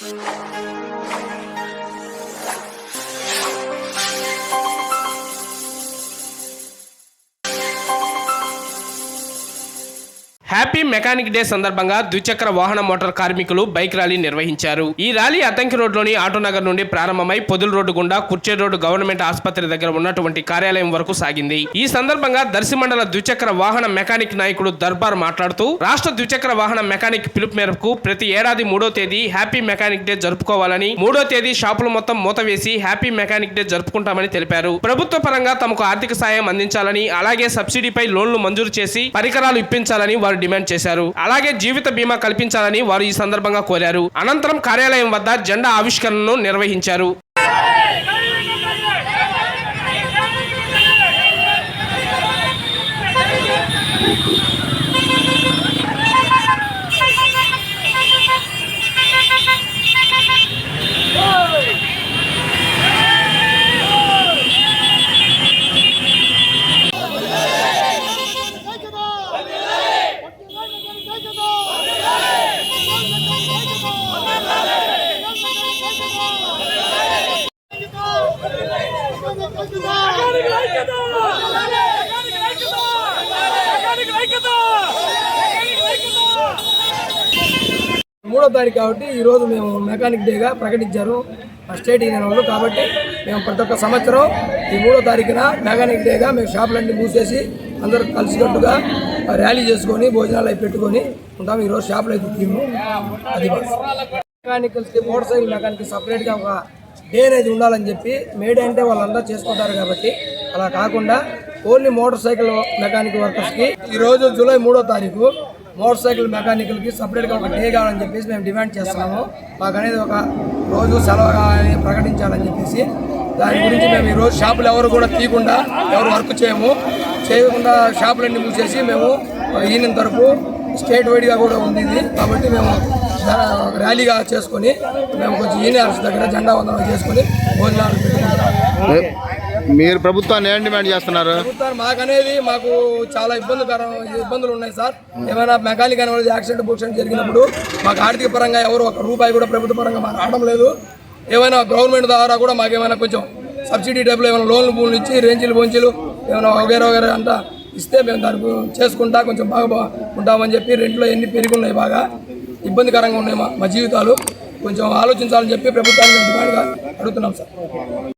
うん。హ్యాపీ mechanic day సందర్భంగా ద్విచక్ర వాహన మోటార్ కార్మికులు బైక్ ర్యాలీ నిర్వహించారు. ఈ ర్యాలీ అతంకి రోడ్లోని ఆటోనగర్ నుండి ప్రారంభమై పొదుల రోడ్డు గుండా కుర్చే రోడ్డు గవర్నమెంట్ ఆసుపత్రి దగ్గర ఉన్నటువంటి కార్యాలయం వరకు సాగింది. ఈ సందర్భంగా దర్శి మండల ద్విచక్ర వాహన మెకానిక్ నాయకుడు దర్బార్ మాట్లాడుతూ రాష్ట్ర ద్విచక్ర వాహన మెకానిక్ పిలుపు మేరకు ప్రతి ఏడాది మూడో తేదీ హ్యాపీ మెకానిక్ డే జరుపుకోవాలని మూడో తేదీ షాపులు మొత్తం మూతవేసి హ్యాపీ మెకానిక్ డే జరుపుకుంటామని తెలిపారు. ప్రభుత్వ పరంగా తమకు ఆర్థిక సాయం అందించాలని అలాగే సబ్సిడీపై లోన్లు మంజూరు చేసి పరికరాలు ఇప్పించాలని వారు డిమాండ్ చేశారు. అలాగే జీవిత బీమా కల్పించాలని వారు ఈ సందర్భంగా కోరారు. అనంతరం కార్యాలయం వద్ద జెండా ఆవిష్కరణను నిర్వహించారు. మూడో తారీఖు కాబట్టి ఈరోజు మేము మెకానిక్ డేగా ప్రకటించారు ఆ స్టేట్ యూనియన్ వాళ్ళు కాబట్టి మేము ప్రతి ఒక్క సంవత్సరం ఈ మూడో తారీఖున మెకానిక్ డేగా మేము షాపులన్నీ మూసేసి అందరూ కలిసికట్టుగా ర్యాలీ చేసుకొని భోజనాలు అవి పెట్టుకొని ఉంటాం. ఈరోజు షాపులు అయితే తీము అది మెకానికల్స్కి మోటార్ సైకిల్ మెకానిక్ సపరేట్గా ఒక డే అనేది ఉండాలని చెప్పి మేడే అంటే వాళ్ళందరూ చేసుకుంటారు కాబట్టి అలా కాకుండా ఓన్లీ మోటార్ సైకిల్ మెకానిక్ వర్కర్స్కి ఈరోజు జూలై మూడో తారీఖు మోటార్ సైకిల్ మెకానికల్కి సపరేట్గా ఒక డే కావాలని చెప్పేసి మేము డిమాండ్ చేస్తున్నాము. మాకు అనేది ఒక రోజు సెలవు కావాలని ప్రకటించాలని చెప్పేసి దాని గురించి మేము ఈరోజు షాపులు ఎవరు కూడా తీయకుండా ఎవరు వర్క్ చేయము. చేయకుండా షాపులన్నీ మూసేసి మేము ఈయన తరపు స్టేట్ వైడ్గా కూడా ఉంది కాబట్టి మేము ర్యాలీగా చేసుకొని మేము కొంచెం యూనియన్స్ దగ్గర జెండా వందనం చేసుకొని భోజనాలు మీరు ప్రభుత్వాన్ని ఏం డిమాండ్ చేస్తున్నారు? ప్రభుత్వాన్ని మాకనేది మాకు చాలా ఇబ్బందికరం ఇబ్బందులు ఉన్నాయి సార్. ఏమైనా మెకానిక్ అనేది యాక్సిడెంట్ బుక్సిడెంట్ జరిగినప్పుడు మాకు ఆర్థిక పరంగా ఎవరు ఒక రూపాయి కూడా ప్రభుత్వ పరంగా మాకు రావడం లేదు. ఏమైనా గవర్నమెంట్ ద్వారా కూడా మాకు ఏమైనా కొంచెం సబ్సిడీ డబ్బులు ఏమైనా లోన్లు పూలు ఇచ్చి రేంజీలు బొంచీలు ఏమైనా వగేర వగేర అంతా ఇస్తే మేము దానికి చేసుకుంటా కొంచెం బాగా ఉంటామని చెప్పి రెంట్లో ఎన్ని పెరిగి ఉన్నాయి బాగా. ఇబ్బందికరంగా ఉన్నాయి మా జీవితాలు. కొంచెం ఆలోచించాలని చెప్పి ప్రభుత్వాన్ని డిమాండ్గా అడుగుతున్నాం సార్.